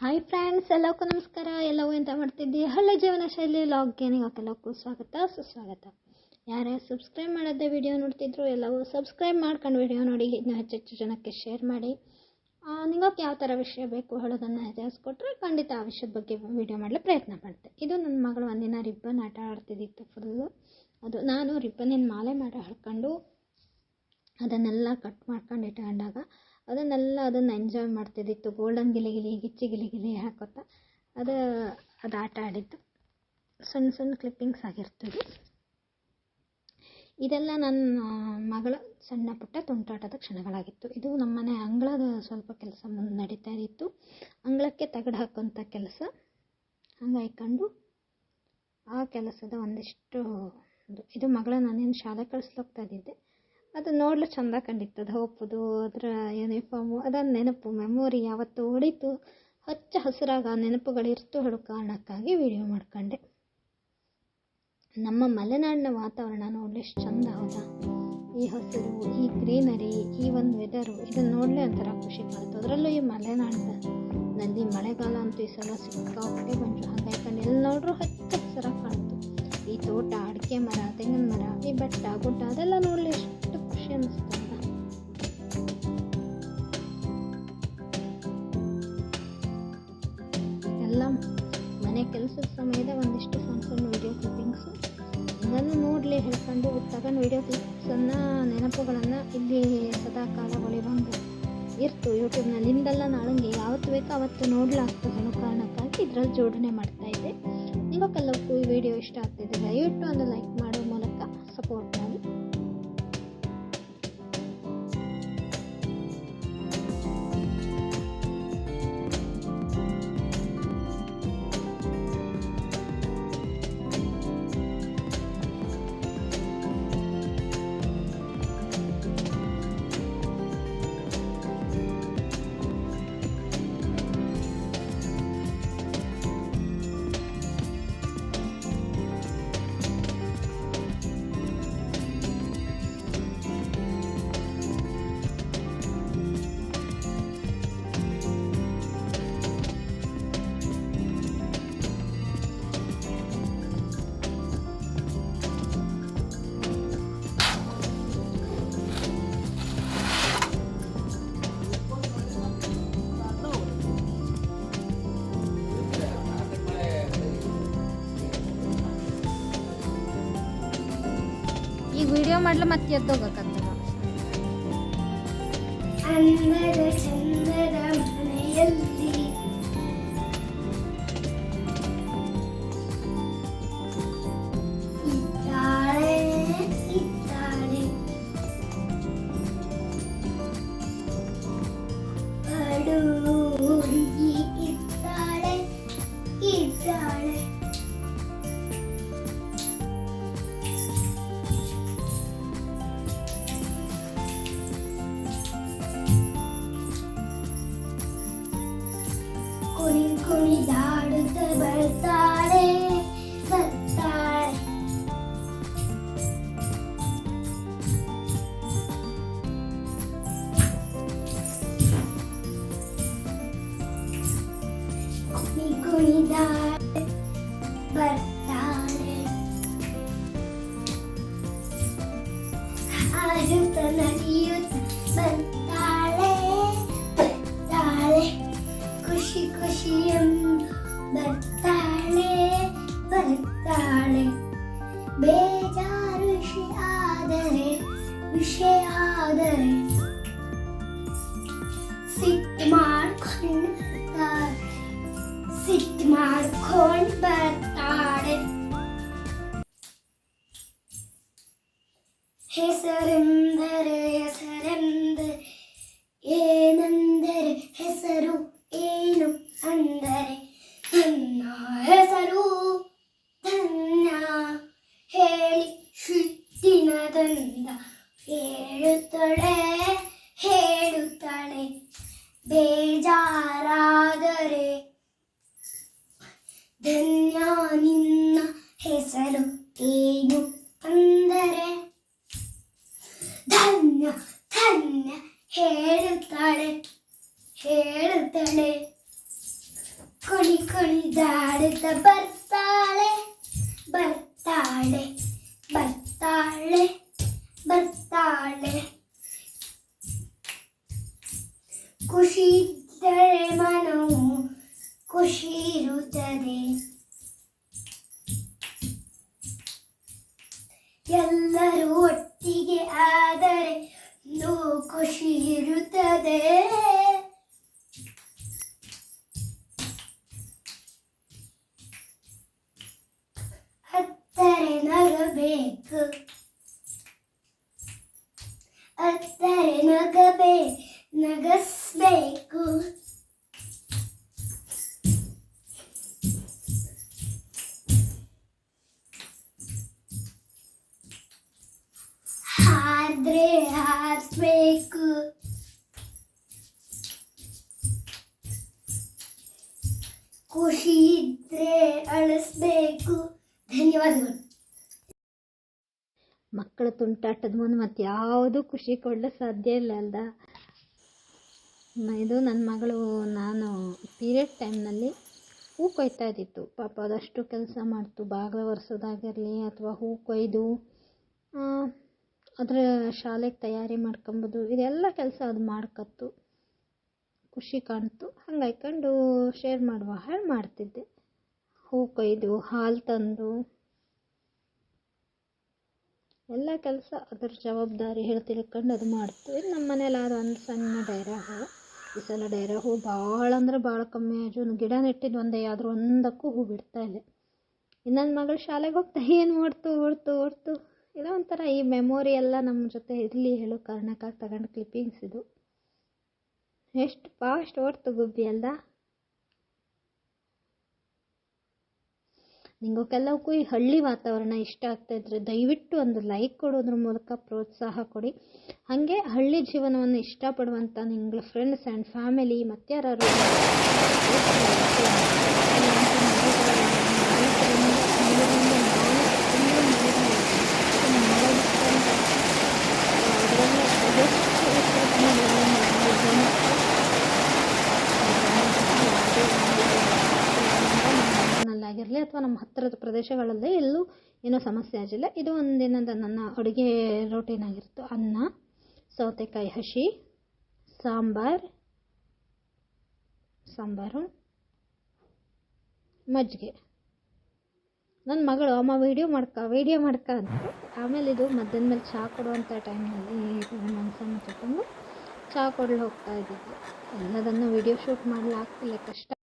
Hi friends ಎಲ್ಲಕ್ಕೂ ನಮಸ್ಕಾರ. ಎಲ್ಲವೂ ಎಂತ ಮಾಡ್ತಿದ್ದಿ ಹಳ್ಳಿ ಜೀವನ ಶೈಲಿ ಲಾಗ್ಗೆ ಎಲ್ಲಕ್ಕೂ ಸ್ವಾಗತ, ಸುಸ್ವಾಗತ. ಯಾರ್ಯಾರು ಸಬ್ಸ್ಕ್ರೈಬ್ ಮಾಡದೆ ವಿಡಿಯೋ ನೋಡ್ತಿದ್ರು, ಎಲ್ಲವೂ ಸಬ್ಸ್ಕ್ರೈಬ್ ಮಾಡ್ಕೊಂಡು ವಿಡಿಯೋ ನೋಡಿ ಇದನ್ನ ಹೆಚ್ಚೆಚ್ಚು ಜನಕ್ಕೆ ಶೇರ್ ಮಾಡಿ. ನಿಮಗೆ ಯಾವ ಥರ ವಿಷಯ ಬೇಕು, ಹೇಳೋದನ್ನು ತಿಳಿಸ್ಕೊಟ್ರೆ ಖಂಡಿತ ಆ ವಿಷಯದ ಬಗ್ಗೆ ವಿಡಿಯೋ ಮಾಡಲು ಪ್ರಯತ್ನ ಪಡ್ತೆ. ಇದು ನನ್ನ ಮಗಳು ಒಂದಿನ ರಿಬ್ಬನ್ ಆಟ ಆಡ್ತಿದ್ದಿತ್ತು ಫುಲ್ಲು ಅದು ನಾನು ರಿಬ್ಬನಿನ ಮಾಲೆ ಮಾಡಿ ಹಾಡ್ಕೊಂಡು ಅದನ್ನೆಲ್ಲ ಕಟ್ ಮಾಡ್ಕೊಂಡು ಇಟ್ಕೊಂಡಾಗ ಅದನ್ನೆಲ್ಲ ಅದನ್ನು ಎಂಜಾಯ್ ಮಾಡ್ತಿದ್ದಿತ್ತು ಗೋಲ್ಡನ್ ಗಿಲಿ ಗಿಲಿ ಗಿಚ್ಚಿ ಗಿಲಿ ಹಾಕೋತ. ಅದು ಅದು ಆಟ ಆಡಿದ್ದು. ಸಣ್ಣ ಸಣ್ಣ ಕ್ಲಿಪ್ಪಿಂಗ್ಸ್ ಆಗಿರ್ತದೆ. ಇದೆಲ್ಲ ನನ್ನ ಮಗಳ ಸಣ್ಣ ಪುಟ್ಟ ತುಂಟಾಟದ ಕ್ಷಣಗಳಾಗಿತ್ತು. ಇದು ನಮ್ಮನೆ ಅಂಗಳದ ಸ್ವಲ್ಪ ಕೆಲಸ ಮುಂದೆ ನಡೀತಾ ಇತ್ತು. ಅಂಗಳಕ್ಕೆ ತಗಡು ಹಾಕೋಂಥ ಕೆಲಸ. ಹಂಗಾಯ್ಕೊಂಡು ಆ ಕೆಲಸದ ಒಂದಿಷ್ಟು ಇದು ಮಗಳ ನಾನೇನು ಶಾಲೆ ಕಳಿಸ್ಲೋಗ್ತಾ ಇದ್ದಿದ್ದೆ. ಅದು ನೋಡಲು ಚಂದ ಕಂಡಿತ್ತು ಅದು ಹೋಪುದು ಅದರ ಯೂನಿಫಾರ್ಮು ಅದೊಂದು ನೆನಪು ಮೆಮೊರಿ ಯಾವತ್ತು ಹೊಡಿತು. ಹಚ್ಚ ಹಸಿರಾಗ ನೆನಪುಗಳು ನೆನಪುಗಳಿರ್ತು ಹೇಳೋ ಕಾರಣಕ್ಕಾಗಿ ವಿಡಿಯೋ ಮಾಡ್ಕೊಂಡೆ. ನಮ್ಮ ಮಲೆನಾಡಿನ ವಾತಾವರಣ ನೋಡಲಿ ಎಷ್ಟು ಚಂದ ಹೌದಾ? ಈ ಹಸಿರು, ಈ ಗ್ರೀನರಿ, ಈ ಒಂದು ವೆದರು ಇದನ್ನು ನೋಡಲೇ ಒಂಥರ ಖುಷಿ ಕಾಣುತ್ತೆ ಅದರಲ್ಲೂ ಈ ಮಲೆನಾಡಿನಲ್ಲಿ ಮಳೆಗಾಲ ಅಂತೂ ಈ ಸಲ ಸಿಕ್ಕಾಪಟ್ಟೆ ಬಂತು. ಹಾಗಾಯ್ಕೊಂಡು ಎಲ್ಲಿ ನೋಡ್ರೂ ಹಚ್ಚ ಹಸಿರಾಗಿ ಕಾಣ್ತು. ಈ ತೋಟ, ಅಡಿಕೆ ಮರ, ತೆಂಗಿನ ಮರ, ಈ ಬೆಟ್ಟ, ಗುಡ್ಡ, ಅದೆಲ್ಲ ನೋಡಲಿ ಎಷ್ಟು ಖುಷಿ ಎಲ್ಲ ಮನೆ ಕೆಲಸದ ಸಮಯದ ಒಂದಿಷ್ಟು ಸಣ್ಣ ಸಣ್ಣ ವಿಡಿಯೋ ಕ್ಲಿಪ್ಪಿಂಗ್ಸು ಇದನ್ನು ನೋಡಲಿ ಹೇಳ್ಕೊಂಡು ತಗೊಂಡು ವೀಡಿಯೋ ಕ್ಲಿಪ್ಸನ್ನು ನೆನಪುಗಳನ್ನು ಇಲ್ಲಿ ಸದಾ ಕಾಲ ಉಳಿಬಂದು ಇರ್ತು ಯೂಟ್ಯೂಬ್ನಲ್ಲಿ ಇಂದೆಲ್ಲ ನಾಳಂಗೆ ಯಾವತ್ತು ಬೇಕೋ ಅವತ್ತು ನೋಡ್ಲಾಗ್ತದೆ ಅನ್ನೋ ಕಾರಣಕ್ಕಾಗಿ ಇದರಲ್ಲಿ ಜೋಡಣೆ ಮಾಡ್ತಾ ಇದ್ದೆ. ನಿಮಗೆಲ್ಲವಕ್ಕೂ ಈ ವಿಡಿಯೋ ಇಷ್ಟ ಆಗ್ತಿದೆ ದಯವಿಟ್ಟು ಒಂದು ಲೈಕ್ ಮಾಡೋ ಮೂಲಕ ಸಪೋರ್ಟ್ ಮಾಡಿ. ವಿಡಿಯೋ ಮಾಡ್ಲು ಮತ್ತೆ ಎದ್ದೋಗಕ್ಕಂತ ಬರ್ತಾಳೆ ಬೇಜಾರು ವಿಷಯ ಆದರೆ ವಿಷಯ ಆದರೆ ಸಿಟ್ಟು ಮಾಡ್ಕೊಂಡು ಬರ್ತಾಳೆ ಸಿಟ್ಟು ಮಾಡ್ಕೊಂಡು ಬರ್ತಾಳೆ ಧನ್ಯ ನಿನ್ನ ಖುಷಿ ಇರುತ್ತದೆ ಹತ್ತರೆ ನಗಬೇಕು. ಹತ್ತರೆ ನಗಬೇ ನಗಸ್ಬೇಕು ಧನ್ಯವಾದಗಳು. ಮಕ್ಕಳ ತುಂಟಾಟದ ಮುಂದೆ ಮತ್ತೆ ಯಾವುದೂ ಖುಷಿ ಕೊಡಲು ಸಾಧ್ಯ ಇಲ್ಲ ಅಲ್ದ. ಇದು ನನ್ನ ಮಗಳು, ನಾನು ಪೀರಿಯಡ್ ಟೈಮ್ನಲ್ಲಿ ಹೂ ಕೊಯ್ತಾ ಇದ್ದಿತ್ತು. ಪಾಪ ಅದಷ್ಟು ಕೆಲಸ ಮಾಡ್ತು. ಬಾಗಿಲು ಒರೆಸೋದಾಗಿರಲಿ ಅಥವಾ ಹೂ ಕೊಯ್ದು ಅದರ ಶಾಲೆಗೆ ತಯಾರಿ ಮಾಡ್ಕೊಂಬೋದು, ಇದೆಲ್ಲ ಕೆಲಸ ಅದು ಮಾಡ್ಕತ್ತು. ಖುಷಿ ಕಾಣ್ತು. ಹಂಗಾಯ್ಕೊಂಡು ಶೇರ್ ಮಾಡುವ ಹಾಳು ಮಾಡ್ತಿದ್ದೆ. ಹೂ ಕೊಯ್ದು ಹಾಲು ತಂದು. ಎಲ್ಲ ಕೆಲಸ ಅದ್ರ ಜವಾಬ್ದಾರಿ ಹೇಳಿ ತಿಳ್ಕೊಂಡು ಅದು ಮಾಡ್ತೀವಿ ನಮ್ಮ ಮನೇಲಿ ಆದ ಒಂದು ಸಣ್ಣ ಡೈರ ಹೂ. ಈ ಸಲ ಡೈರ ಹೂ ಭಾಳ ಅಂದ್ರೆ ಭಾಳ ಕಮ್ಮಿ ಜೂನ್ ಗಿಡ ನೆಟ್ಟಿದ್ದು ಒಂದೇ, ಆದರೂ ಒಂದಕ್ಕೂ ಹೂ ಬಿಡ್ತಾ ಇಲ್ಲ. ಇನ್ನೊಂದು ಮಗಳು ಶಾಲೆಗೆ ಹೋಗ್ತಾ ಏನು ಓಡ್ತು ಓಡ್ತು ಓಡ್ತು. ಏನೋ ಒಂಥರ ಈ ಮೆಮೊರಿ ಎಲ್ಲ ನಮ್ಮ ಜೊತೆ ಇರಲಿ ಹೇಳೋ ಕಾರಣಕ್ಕಾಗಿ ತಗೊಂಡು ಕ್ಲಿಪ್ಪಿಂಗ್ಸ್ ಇದು. ಎಷ್ಟು ಫಾಸ್ಟ್ ಓಡ್ತು ಗುಬ್ಬಿ ಅಲ್ದ? ನಿಂಗೂ ಕೆಲವಕ್ಕೂ ಈ ಹಳ್ಳಿ ವಾತಾವರಣ ಇಷ್ಟ ಆಗ್ತಾ ಇದ್ರೆ ದಯವಿಟ್ಟು ಒಂದು ಲೈಕ್ ಕೊಡೋದ್ರ ಮೂಲಕ ಪ್ರೋತ್ಸಾಹ ಕೊಡಿ. ಹಾಗೆ ಹಳ್ಳಿ ಜೀವನವನ್ನು ಇಷ್ಟಪಡುವಂಥ ನಿಂಗಳ ಫ್ರೆಂಡ್ಸ್ ಆ್ಯಂಡ್ ಫ್ಯಾಮಿಲಿ ಮತ್ತು ಆಗಿರಲಿ ಹತ್ತಿರದ ಪ್ರದೇಶಗಳಲ್ಲೇ ಎಲ್ಲೂ ಏನೂ ಸಮಸ್ಯೆ ಆಗಿಲ್ಲ. ಇದು ಒಂದಿನದ ನನ್ನ ಅಡುಗೆ ರೊಟೀನ್ ಆಗಿತ್ತು ಅನ್ನ, ಸೌತೆಕಾಯಿ ಹಸಿ, ಸಾಂಬಾರ್, ಸಾಂಬಾರು, ಮಜ್ಜಿಗೆ. ನನ್ನ ಮಗಳು, ಅಮ್ಮ ವೀಡಿಯೋ ಮಾಡ್ಕ ವೀಡಿಯೋ ಮಾಡ್ಕ ಅಂತ. ಆಮೇಲೆ ಇದು ಮಧ್ಯಾಹ್ನ ಮೇಲೆ ಚಹಾ ಕೊಡುವಂಥ ಟೈಮಲ್ಲಿ ಮನಸ್ಸನ್ನು ತಗೊಂಡು ಚಹಾ ಕೊಡಲು ಹೋಗ್ತಾ ಇದ್ದಿದ್ದೆ. ಎಲ್ಲದನ್ನು ವೀಡಿಯೋ ಶೂಟ್ ಮಾಡಲಾಗ್ತಿಲ್ಲ, ಕಷ್ಟ.